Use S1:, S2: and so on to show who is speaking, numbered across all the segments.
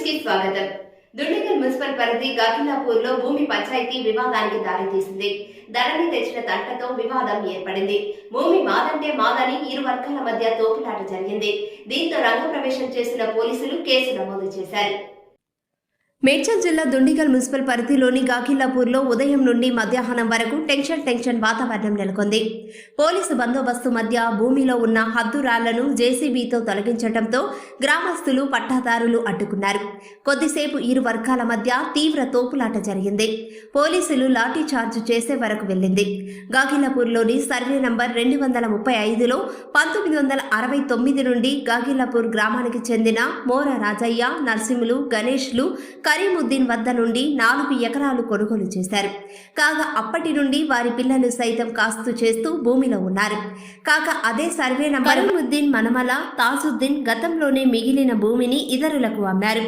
S1: స్వాగతం. దుండగల్ మున్సిపల్ పరిధి గాకిలాపూర్లో భూమి పంచాయతీ వివాదానికి దారితీసింది ధరణి తెచ్చిన తంటతో వివాదం ఏర్పడింది. భూమి మాదంటే మాదని ఇరు వర్గాల మధ్య తోపులాట జరిగింది. దీంతో రంగప్రవేశం చేసిన పోలీసులు కేసు నమోదు చేశారు. మేడ్చల్ జిల్లా దుండిగల్ మున్సిపల్ పరిధిలోని గాకిల్లాపూర్లో ఉదయం నుండి మధ్యాహ్నం వరకు టెన్షన్ టెన్షన్ వాతావరణం నెలకొంది. పోలీసు బందోబస్తు మధ్య భూమిలో ఉన్న హద్దు రాళ్ళను జేసీబీతో తొలగించడంతో గ్రామస్తులు పట్టాదారులు అడ్డుకున్నారు. కొద్దిసేపు ఇరు వర్గాల మధ్య తీవ్ర తోపులాట జరిగింది. పోలీసులు లాఠీ చార్జ్ చేసే వరకు వెళ్ళింది. గాకిల్లాపూర్లోని సర్వే నంబర్ రెండు వందల ముప్పై ఐదులో పంతొమ్మిది వందల అరవై తొమ్మిది నుండి గాకిల్లాపూర్ గ్రామానికి చెందిన మోర రాజయ్య నర్సింహులు గణేష్లు కరీముద్దీన్ వద్ద నుండి నాలుగు ఎకరాలు కొనుగోలు చేశారు. కాగా అప్పటి నుండి వారి పిల్లలు సైతం కాస్తు చేస్తూ భూమిలో ఉన్నారు. కాగా అదే సర్వే నంబర్ కరీముద్దీన్ మనమల తాజుద్దీన్ గతంలోనే మిగిలిన భూమిని ఇతరులకు అమ్మారు.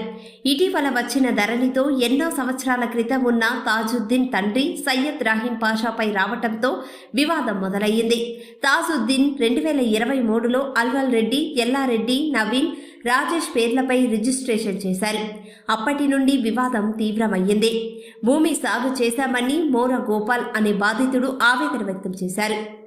S1: ఇటీవల వచ్చిన ధరలితో ఎన్నో సంవత్సరాల క్రితం ఉన్న తాజుద్దీన్ తండ్రి సయ్యద్ రాహిం పాషాపై రావటంతో వివాదం మొదలయ్యింది. తాజుద్దీన్ రెండు వేల ఇరవై మూడులో అల్వల్ రెడ్డి ఎల్లారెడ్డి నవీన్ రాజేష్ పేర్లపై రిజిస్ట్రేషన్ చేశారు. అప్పటి నుండి వివాదం తీవ్రమయ్యింది. భూమి సాగు చేశామని మోర గోపాల్ అనే బాధితుడు ఆవేదన వ్యక్తం చేశారు.